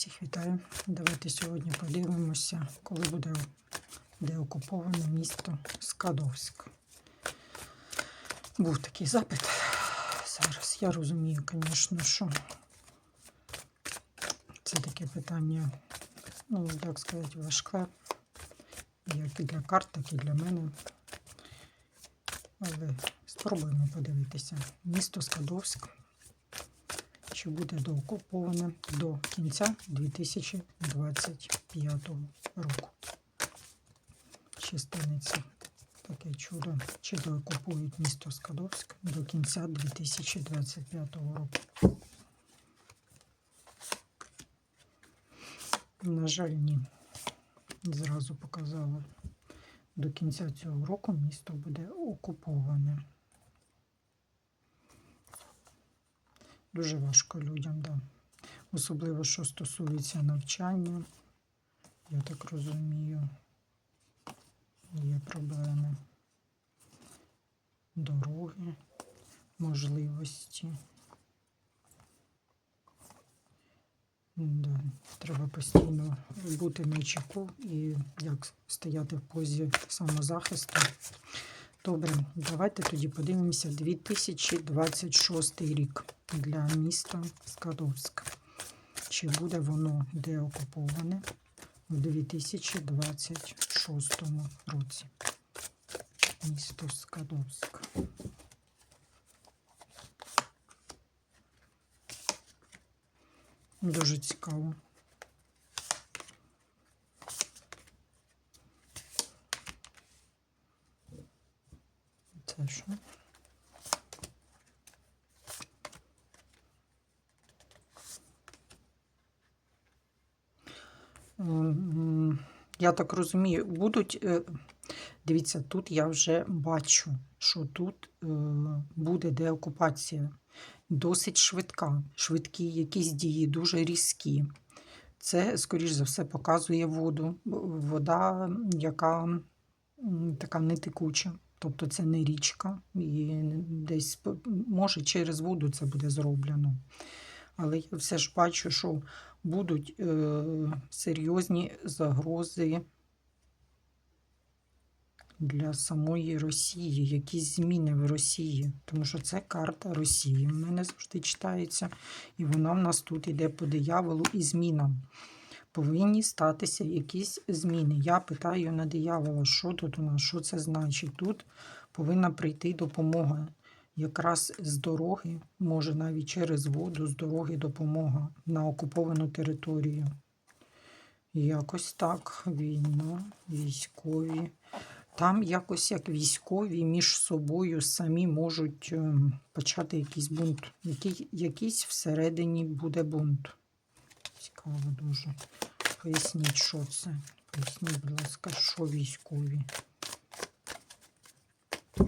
Всіх вітаю. Давайте сьогодні подивимося, коли буде деокуповане місто Скадовськ. Був такий запит. Зараз я розумію, звісно, що це таке питання, ну, як сказати, важке, як і для карт, так і для мене. Але спробуємо подивитися. Місто Скадовськ що буде доокуповане до кінця 2025 року. Станеться таке чудо, чи доокупують місто Скадовськ до кінця 2025 року. На жаль, ні. Зразу показала. До кінця цього року місто буде окуповане. Дуже важко людям, да. Особливо, що стосується навчання, я так розумію, є проблеми. Дороги, можливості. Да. Треба постійно бути на чеку і як стояти в позі самозахисту. Добре, давайте тоді подивимося 2026 рік для міста Скадовськ. Чи буде воно деокуповане в 2026 році? Місто Скадовськ. Дуже цікаво. Це що? Я так розумію, будуть. е, Дивіться, тут я вже бачу, що тут е, буде деокупація досить швидка, швидкі якісь дії, дуже різкі. Це, скоріш за все, показує воду. Вода, яка така нетекуча. Тобто це не річка, і десь може через воду це буде зроблено. Але я все ж бачу, що будуть е, серйозні загрози для самої Росії, якісь зміни в Росії. Тому що це карта Росії. В мене завжди читається, і вона в нас тут іде по дияволу і змінам. Повинні статися якісь зміни. Я питаю на диявола, що тут у нас, що це значить. Тут повинна прийти допомога. Якраз з дороги, може навіть через воду, з дороги допомога на окуповану територію. Якось так, війна, військові. Там якось як військові між собою самі можуть ем, почати якийсь бунт. Який, якийсь всередині буде бунт. Цікаво дуже. Поясніть, що це. Поясніть, будь ласка, що військові.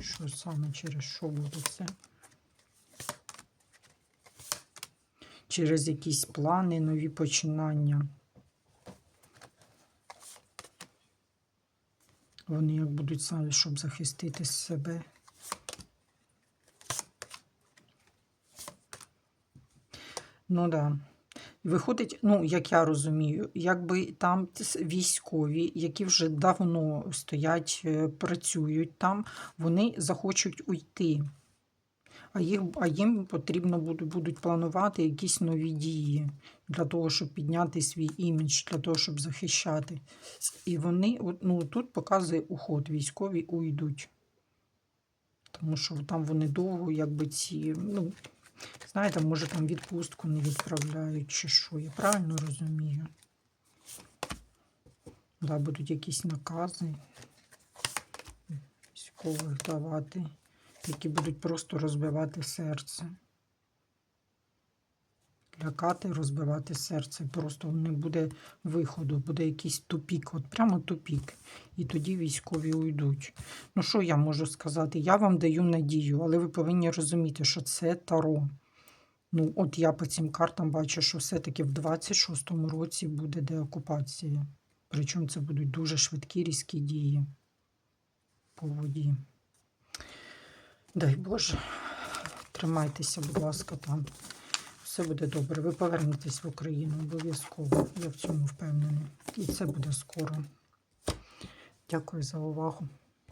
Що саме через що буде це? Через якісь плани, нові починання. Вони як будуть самі, щоб захистити себе. Ну да. Виходить, ну, як я розумію, якби там військові, які вже давно стоять, е, працюють там, вони захочуть уйти. А, їх, а їм потрібно буде, будуть планувати якісь нові дії для того, щоб підняти свій імідж, для того, щоб захищати. І вони, ну, тут показує уход, військові уйдуть. Тому що там вони довго, якби ці, ну, знаєте, може там відпустку не відправляють чи що. Я правильно розумію? Да, будуть якісь накази військових давати, які будуть просто розбивати серце. Лякати, розбивати серце. Просто не буде виходу, буде якийсь тупік, от прямо тупік. І тоді військові уйдуть. Ну, що я можу сказати? Я вам даю надію, але ви повинні розуміти, що це таро. Ну, от я по цим картам бачу, що все-таки в 26-му році буде деокупація. Причому це будуть дуже швидкі різкі дії по воді. Дай Боже, тримайтеся, будь ласка, там все буде добре. Ви повернетесь в Україну обов'язково. Я в цьому впевнена. І це буде скоро. Дякую за увагу.